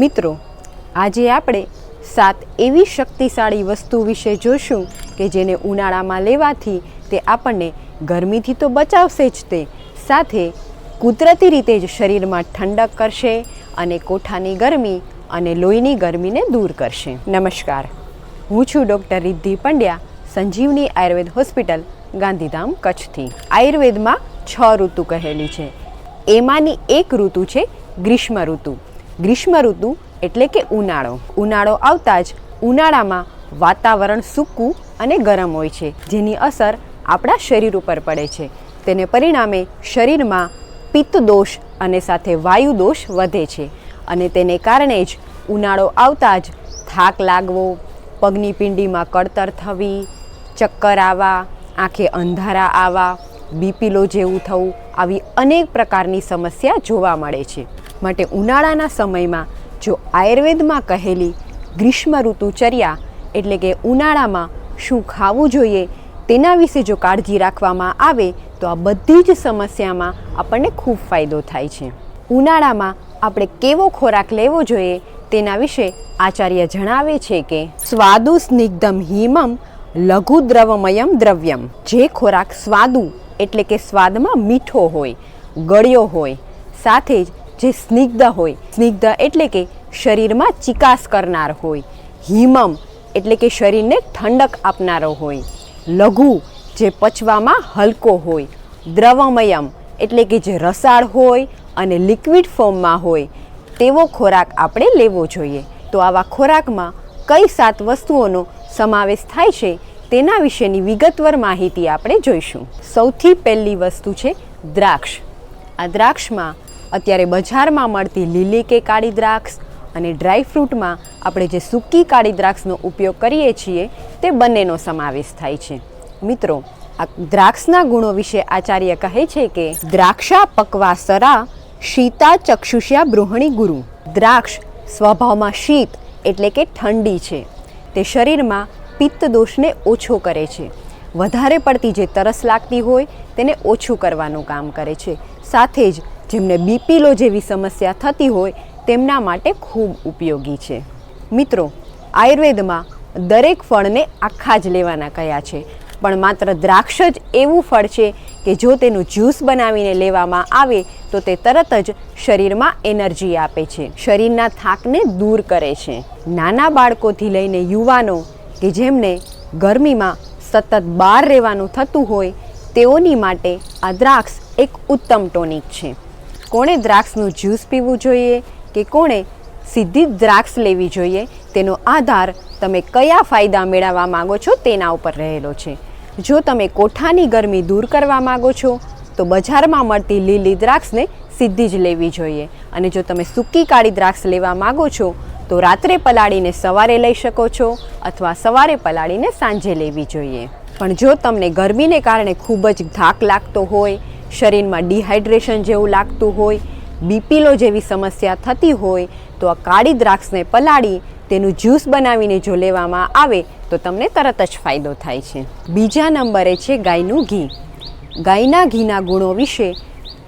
મિત્રો, આજે આપણે સાત એવી શક્તિશાળી વસ્તુ વિશે જોશું કે જેને ઉનાળામાં લેવાથી તે આપણને ગરમીથી તો બચાવશે જ તે. સાથે કુદરતી રીતે જ શરીરમાં ઠંડક કરશે અને કોઠાની ગરમી અને લોહીની ગરમીને દૂર કરશે. નમસ્કાર. હું છું ડૉક્ટર રિદ્ધિ પંડ્યા, સંજીવની આયુર્વેદ હોસ્પિટલ, ગાંધીધામ, કચ્છથી. આયુર્વેદમાં છ ઋતુ કહેલી છે. એમાંની એક ઋતુ છે ગ્રીષ્મ ઋતુ. ગ્રીષ્મ ઋતુ એટલે કે ઉનાળો. ઉનાળો આવતા જ ઉનાળામાં વાતાવરણ સૂકું અને ગરમ હોય છે, જેની અસર આપણા શરીર ઉપર પડે છે. તેને પરિણામે શરીરમાં પિત્ત દોષ અને સાથે વાયુ દોષ વધે છે અને તેને કારણે જ ઉનાળો આવતા જ થાક લાગવો, પગની પિંડીમાં કળતર થવી, ચક્કર આવવા, આંખે અંધારા આવવા બીપીલો જેવું થવું, આવી અનેક પ્રકારની સમસ્યા જોવા મળે છે. માટે ઉનાળાના સમયમાં જો આયુર્વેદમાં કહેલી ગ્રીષ્મ ઋતુચર્યા એટલે કે ઉનાળામાં શું ખાવું જોઈએ તેના વિશે જો કાળજી રાખવામાં આવે તો આ બધી જ સમસ્યામાં આપણને ખૂબ ફાયદો થાય છે. ઉનાળામાં આપણે કેવો ખોરાક લેવો જોઈએ તેના વિશે આચાર્ય જણાવે છે કે સ્વાદુ સ્નિગ્ધમ હિમમ લઘુ દ્રવમયમ દ્રવ્યમ. જે ખોરાક સ્વાદુ એટલે કે સ્વાદમાં મીઠો હોય, ગળ્યો હોય, સાથે જ જે સ્નિગ્ધ હોય, સ્નિગ્ધ એટલે કે શરીરમાં ચિકાસ કરનાર હોય, હિમમ એટલે કે શરીરને ઠંડક આપનારો હોય, લઘુ જે પચવામાં હલકો હોય, દ્રવમયમ એટલે કે જે રસાળ હોય અને લિક્વિડ ફોર્મમાં હોય, તેવો ખોરાક આપણે લેવો જોઈએ. તો આવા ખોરાકમાં કઈ સાત વસ્તુઓનો સમાવેશ થાય છે, તેના વિશેની વિગતવાર માહિતી આપણે જોઈશું. સૌથી પહેલી વસ્તુ છે દ્રાક્ષ. આ દ્રાક્ષમાં અત્યારે બજારમાં મળતી લીલી કે કાળી દ્રાક્ષ અને ડ્રાય ફ્રૂટમાં આપણે જે સૂકી કાળી દ્રાક્ષનો ઉપયોગ કરીએ છીએ, તે બંનેનો સમાવેશ થાય છે. મિત્રો, આ દ્રાક્ષના ગુણો વિશે આચાર્ય કહે છે કે, દ્રાક્ષા પકવા સરા શીતા ચક્ષુષ્યા બૃહણી ગુરુ. દ્રાક્ષ સ્વભાવમાં શીત એટલે કે ઠંડી છે. તે શરીરમાં પિત્ત દોષને ઓછો કરે છે. વધારે પડતી જે તરસ લાગતી હોય, તેને ઓછું કરવાનું કામ કરે છે. સાથે જ જેમને બીપીલો જેવી સમસ્યા થતી હોય તેમના માટે ખૂબ ઉપયોગી છે. મિત્રો, આયુર્વેદમાં દરેક ફળને આખા જ લેવાના કયા છે. પણ માત્ર દ્રાક્ષ જ એવું ફળ છે કે જો તેનું જ્યુસ બનાવીને લેવામાં આવે તો તે તરત જ શરીરમાં એનર્જી આપે છે. શરીરના થાકને દૂર કરે છે. નાના બાળકોથી લઈને યુવાનો કે જેમને ગરમીમાં સતત બહાર રહેવાનું થતું હોય તેઓની માટે આ દ્રાક્ષ એક ઉત્તમ ટોનિક છે. કોણે દ્રાક્ષનું જ્યુસ પીવું જોઈએ કે કોણે સીધી દ્રાક્ષ લેવી જોઈએ? તેનો આધાર તમે કયા ફાયદા મેળવવા માગો છો તેના ઉપર રહેલો છે. જો તમે કોઠાની ગરમી દૂર કરવા માગો છો, તો બજારમાં મળતી લીલી દ્રાક્ષને સીધી જ લેવી જોઈએ. અને જો તમે સૂકી કાળી દ્રાક્ષ લેવા માગો છો, તો રાત્રે પલાળીને સવારે લઈ શકો છો અથવા સવારે પલાળીને સાંજે લેવી જોઈએ. પણ જો તમને ગરમીને કારણે ખૂબ જ થાક લાગતો હોય શરીરમાં ડિહાઇડ્રેશન જેવું લાગતું હોય બીપીલો જેવી સમસ્યા થતી હોય, તો આ કાળી દ્રાક્ષને પલાળી તેનું જ્યુસ બનાવીને જો લેવામાં આવે, તો તમને તરત જ ફાયદો થાય છે. બીજા નંબરે છે ગાયનું ઘી. ગાયના ઘીના ગુણો વિશે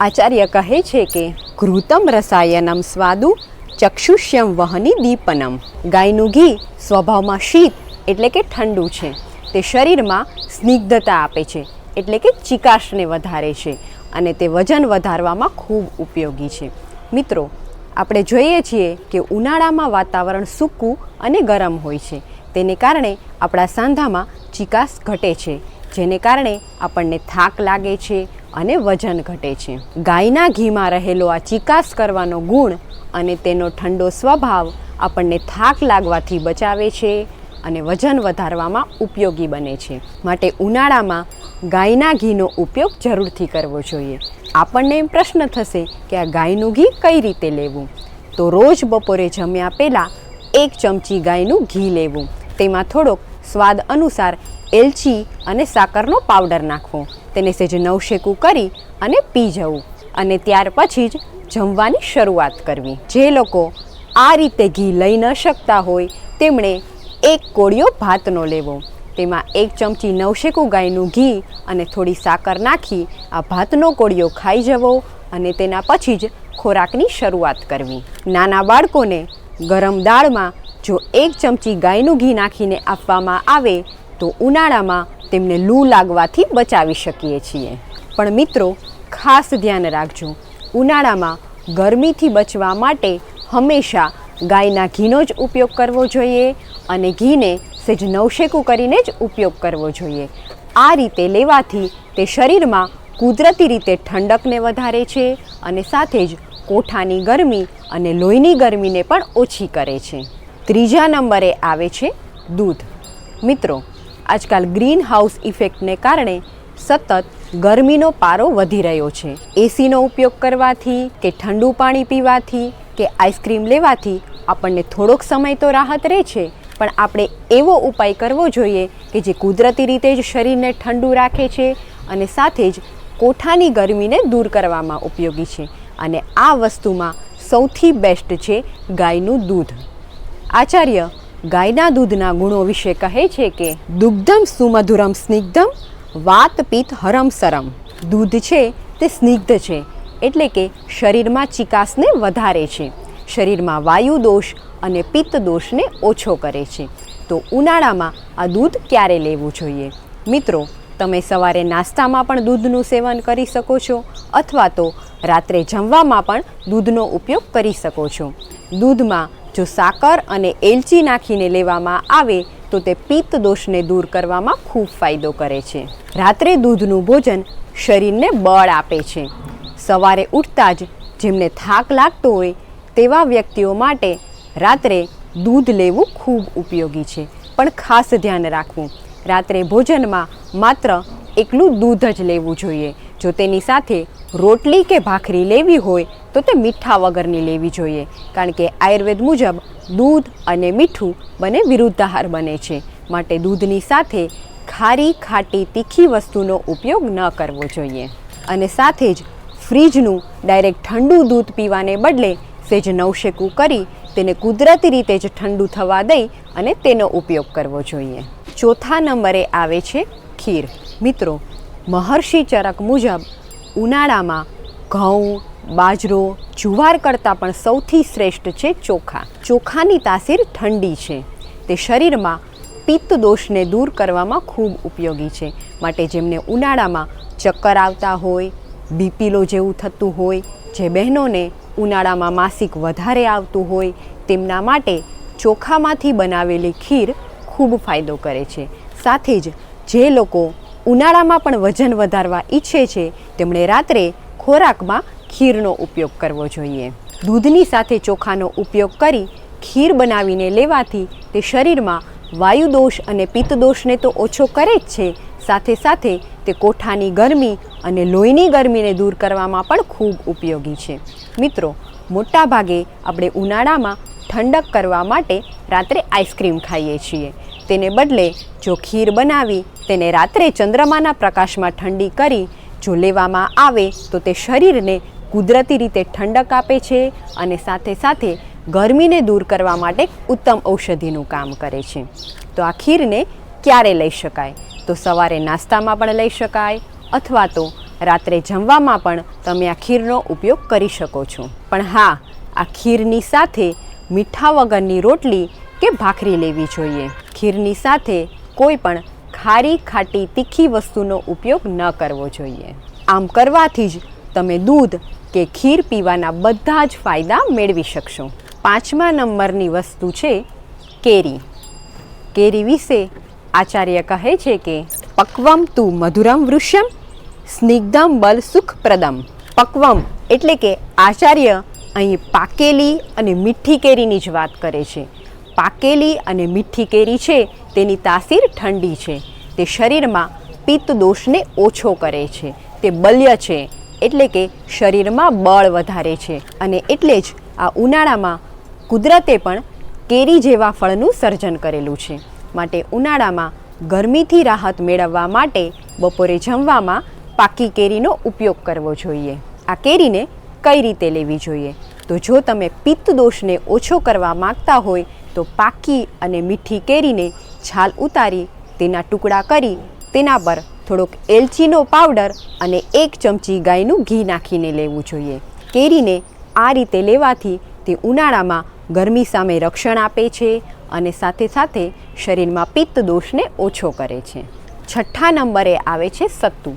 આચાર્ય કહે છે કે, ઘૃતમ રસાયનમ સ્વાદુ ચક્ષુષ્યમ વહની દીપનમ. ગાયનું ઘી સ્વભાવમાં શીત એટલે કે ઠંડુ છે. તે શરીરમાં સ્નિગ્ધતા આપે છે. એટલે કે ચિકાશને વધારે છે અને તે વજન વધારવામાં ખૂબ ઉપયોગી છે. મિત્રો, આપણે જોઈએ છીએ કે ઉનાળામાં વાતાવરણ સૂકું અને ગરમ હોય છે. તેને કારણે આપણા સાંધામાં ચિકાસ ઘટે છે, જેને કારણે આપણને થાક લાગે છે અને વજન ઘટે છે. ગાયના ઘીમાં રહેલો આ ચિકાસ કરવાનો ગુણ અને તેનો ઠંડો સ્વભાવ આપણને થાક લાગવાથી બચાવે છે અને વજન વધારવામાં ઉપયોગી બને છે. માટે ઉનાળામાં ગાયના ઘીનો ઉપયોગ જરૂરથી કરવો જોઈએ. આપણને એમ પ્રશ્ન થશે કે આ ગાયનું ઘી કઈ રીતે લેવું? તો રોજ બપોરે જમ્યા પહેલાં એક ચમચી ગાયનું ઘી લેવું. તેમાં થોડોક સ્વાદ અનુસાર એલચી અને સાકરનો પાવડર નાખવો. તેને સેજ નવશેકું કરી અને પી જવું. અને ત્યાર પછી જ જમવાની શરૂઆત કરવી. જે લોકો આ રીતે ઘી લઈ ન શકતા હોય, તેમણે એક કોળિયો ભાતનો લેવો. તેમાં એક ચમચી નવશેકું ગાયનું ઘી અને થોડી સાકર નાખી આ ભાતનો કોળિયો ખાઈ જવો અને તેના પછી જ ખોરાકની શરૂઆત કરવી. નાના બાળકોને ગરમ દાળમાં જો એક ચમચી ગાયનું ઘી નાખીને આપવામાં આવે, તો ઉનાળામાં તેમને લૂ લાગવાથી બચાવી શકીએ છીએ. પણ મિત્રો, ખાસ ધ્યાન રાખજો. ઉનાળામાં ગરમીથી બચવા માટે હંમેશા ગાયના ઘીનો જ ઉપયોગ કરવો જોઈએ અને ઘીને સેજ નવશેકું કરીને જ ઉપયોગ કરવો જોઈએ. આ રીતે લેવાથી તે શરીરમાં કુદરતી રીતે ઠંડકને વધારે છે અને સાથે જ કોઠાની ગરમી અને લોહીની ગરમીને પણ ઓછી કરે છે. ત્રીજા નંબરે આવે છે દૂધ. મિત્રો, આજકાલ ગ્રીન હાઉસ ઇફેક્ટને કારણે સતત ગરમીનો પારો વધી રહ્યો છે. એસીનો ઉપયોગ કરવાથી કે ઠંડુ પાણી પીવાથી કે આઈસ્ક્રીમ લેવાથી આપણને થોડોક સમય તો રાહત રહે છે, પણ આપણે એવો ઉપાય કરવો જોઈએ કે જે કુદરતી રીતે જ શરીરને ઠંડુ રાખે છે અને સાથે જ કોઠાની ગરમીને દૂર કરવામાં ઉપયોગી છે. અને આ વસ્તુમાં સૌથી બેસ્ટ છે ગાયનું દૂધ. આચાર્ય ગાયના દૂધના ગુણો વિશે કહે છે કે, દુગ્ધમ સુમધુરમ સ્નિગ્ધમ વાત પિત્ત હરમ સરમ. દૂધ છે તે સ્નિગ્ધ છે, એટલે કે શરીરમાં ચિકાસને વધારે છે. શરીરમાં વાયુ દોષ અને પિત્ત દોષને ઓછો કરે છે. તો ઉનાળામાં આ દૂધ ક્યારે લેવું જોઈએ? મિત્રો, તમે સવારે નાસ્તામાં પણ દૂધનું સેવન કરી શકો છો અથવા તો રાત્રે જમવામાં પણ દૂધનો ઉપયોગ કરી શકો છો. દૂધમાં જો સાકર અને એલચી નાખીને લેવામાં આવે, તો તે પિત્ત દોષને દૂર કરવામાં ખૂબ ફાયદો કરે છે. રાત્રે દૂધનું ભોજન શરીરને બળ આપે છે. સવારે ઉઠતા જ જેમને થાક લાગતો હોય તેવા વ્યક્તિઓ માટે રાત્રે દૂધ લેવું ખૂબ ઉપયોગી છે. પણ ખાસ ધ્યાન રાખવું. રાત્રે ભોજનમાં માત્ર એકલું દૂધ જ લેવું જોઈએ. જો તેની સાથે રોટલી કે ભાખરી લેવી હોય, તો તે મીઠા વગરની લેવી જોઈએ. કારણ કે આયુર્વેદ મુજબ દૂધ અને મીઠું બંને વિરુદ્ધાહાર બને છે. માટે દૂધની સાથે ખારી, ખાટી, તીખી વસ્તુનો ઉપયોગ ન કરવો જોઈએ. અને સાથે જ ફ્રીજનું ડાયરેક્ટ ઠંડુ દૂધ પીવાને બદલે સેજ નવશેકું કરી તેને કુદરતી રીતે જ ઠંડુ થવા દઈ અને તેનો ઉપયોગ કરવો જોઈએ. ચોથા નંબરે આવે છે ખીર. મિત્રો, મહર્ષિ ચરક મુજબ ઉનાળામાં ઘઉં, બાજરો, જુવાર કરતાં પણ સૌથી શ્રેષ્ઠ છે ચોખા. ચોખાની તાસીર ઠંડી છે. તે શરીરમાં પિત્ત દોષને દૂર કરવામાં ખૂબ ઉપયોગી છે. માટે જેમને ઉનાળામાં ચક્કર આવતા હોય, બીપીલો જેવું થતું હોય, જે બહેનોને ઉનાળામાં માસિક વધારે આવતું હોય તેમના માટે ચોખામાંથી બનાવેલી ખીર ખૂબ ફાયદો કરે છે. સાથે જ જે લોકો ઉનાળામાં પણ વજન વધારવા ઈચ્છે છે, તેમણે રાત્રે ખોરાકમાં ખીરનો ઉપયોગ કરવો જોઈએ. દૂધની સાથે ચોખાનો ઉપયોગ કરી ખીર બનાવીને લેવાથી તે શરીરમાં વાયુ દોષ અને પિત્તદોષને તો ઓછો કરે જ છે સાથે સાથે તે કોઠાની ગરમી અને લોહીની ગરમીને દૂર કરવામાં પણ ખૂબ ઉપયોગી છે. મિત્રો, મોટાભાગે આપણે ઉનાળામાં ઠંડક કરવા માટે રાત્રે આઈસ્ક્રીમ ખાઈએ છીએ. તેને બદલે જો ખીર બનાવી, તેને રાત્રે ચંદ્રમાના પ્રકાશમાં ઠંડી કરી, જો લેવામાં આવે તો તે શરીરને કુદરતી રીતે ઠંડક આપે છે અને સાથે સાથે ગરમીને દૂર કરવા માટે ઉત્તમ ઔષધિનું કામ કરે છે. તો આ ખીરને ક્યારે લઈ શકાય? તો સવારે નાસ્તામાં પણ લઈ શકાય અથવા તો રાત્રે જમવામાં પણ તમે આ ખીરનો ઉપયોગ કરી શકો છો. પણ હા, આ ખીરની સાથે મીઠા વગરની રોટલી કે ભાખરી લેવી જોઈએ. ખીરની સાથે કોઈ પણ ખારી ખાટી તીખી વસ્તુનો ઉપયોગ ન કરવો જોઈએ. આમ કરવાથી જ તમે દૂધ કે ખીર પીવાના બધા જ ફાયદા મેળવી શકશો. પાંચમા નંબરની વસ્તુ છે કેરી. કેરી વિશે આચાર્ય કહે છે કે, પક્વમ તું મધુરમ વૃષ્યમ, સ્નિગ્ધમ બલ સુખપ્રદમ. પક્વમ એટલે કે આચાર્ય અહીં પાકેલી અને મીઠી કેરીની જ વાત કરે છે. પાકેલી અને મીઠી કેરી છે તેની તાસીર ઠંડી છે. તે શરીરમાં પિત્ત દોષને ઓછો કરે છે. તે બલ્ય છે એટલે કે શરીરમાં બળ વધારે છે. અને એટલે જ આ ઉનાળામાં કુદરતે પણ કેરી જેવા ફળનું સર્જન કરેલું છે. માટે ઉનાળામાં ગરમીથી રાહત મેળવવા માટે બપોરે જમવામાં પાકી કેરીનો ઉપયોગ કરવો જોઈએ. આ કેરીને કઈ રીતે લેવી જોઈએ? તો જો તમે પિત્ત દોષને ઓછો કરવા માગતા હોય, તો પાકી અને મીઠી કેરીને છાલ ઉતારી, તેના ટુકડા કરી, તેના પર થોડોક એલચીનો પાવડર અને એક ચમચી ગાયનું ઘી નાખીને લેવું જોઈએ. કેરીને આ રીતે લેવાથી તે ઉનાળામાં ગરમી સામે રક્ષણ આપે છે અને સાથે સાથે શરીરમાં પિત્ત દોષને ઓછો કરે છે. છઠ્ઠા નંબરે આવે છે સત્તુ.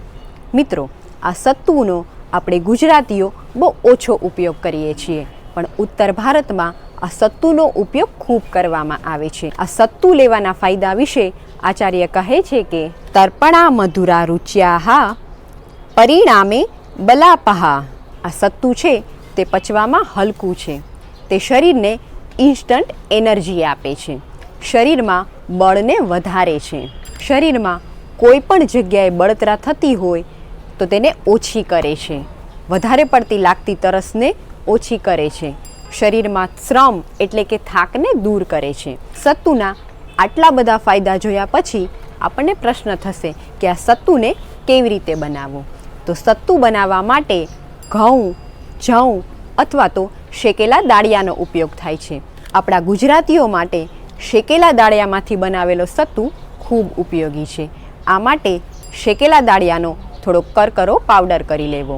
મિત્રો, આ સત્તુનો આપણે ગુજરાતીઓ બહુ ઓછો ઉપયોગ કરીએ છીએ, પણ ઉત્તર ભારતમાં આ સત્તુનો ઉપયોગ ખૂબ કરવામાં આવે છે. આ સત્તુ લેવાના ફાયદા વિશે આચાર્ય કહે છે કે, તર્પણા મધુરા રુચ્યાહા, પરિણામે બલાપહા. આ સત્તુ છે તે પચવામાં હલકું છે. તે શરીરને ઇન્સ્ટન્ટ એનર્જી આપે છે. શરીરમાં બળને વધારે છે. શરીરમાં કોઈ પણ જગ્યાએ બળતરા થતી હોય તો તેને ઓછી કરે છે. વધારે પડતી લાગતી તરસને ઓછી કરે છે. શરીરમાં શ્રમ એટલે કે થાકને દૂર કરે છે. સત્તુના આટલા બધા ફાયદા જોયા પછી આપણને પ્રશ્ન થશે કે આ સત્તુને કેવી રીતે બનાવવું? તો સત્તુ બનાવવા માટે ઘઉં, જઉં અથવા તો શેકેલા દાળિયાનો ઉપયોગ થાય છે. આપણા ગુજરાતીઓ માટે શેકેલા દાળિયામાંથી બનાવેલો સત્તુ ખૂબ ઉપયોગી છે. આ માટે શેકેલા દાળિયાનો થોડો કરકરો પાવડર કરી લેવો.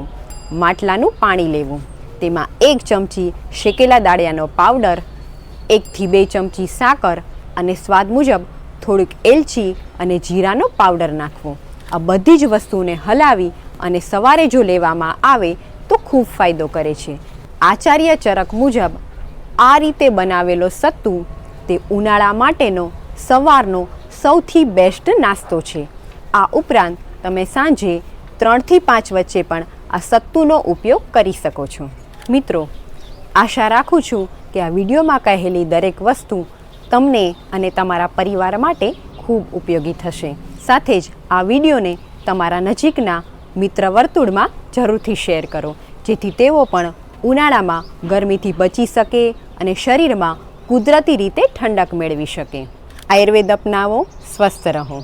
માટલાનું પાણી લેવું. તેમાં એક ચમચી શેકેલા દાળિયાનો પાવડર, એકથી બે ચમચી સાકર અને સ્વાદ મુજબ થોડીક એલચી અને જીરાનો પાવડર નાખવો. આ બધી જ વસ્તુને હલાવી અને સવારે જો લેવામાં આવે તો ખૂબ ફાયદો કરે છે. આચાર્ય ચરક મુજબ આ રીતે બનાવેલો સત્તુ તે ઉનાળા માટેનો સવારનો સૌથી બેસ્ટ નાસ્તો છે. આ ઉપરાંત તમે સાંજે ત્રણથી પાંચ વચ્ચે પણ આ સત્તુનો ઉપયોગ કરી શકો છો. મિત્રો, આશા રાખું છું કે આ વિડીયોમાં કહેલી દરેક વસ્તુ તમને અને તમારા પરિવાર માટે ખૂબ ઉપયોગી થશે. સાથે જ આ વિડીયોને તમારા નજીકના મિત્ર વર્તુળમાં જરૂરથી શેર કરો, જેથી તેઓ પણ ઉનાળામાં ગરમીથી બચી શકે અને શરીરમાં કુદરતી રીતે ઠંડક મેળવી શકે. આયુર્વેદ અપનાવો, સ્વસ્થ રહો.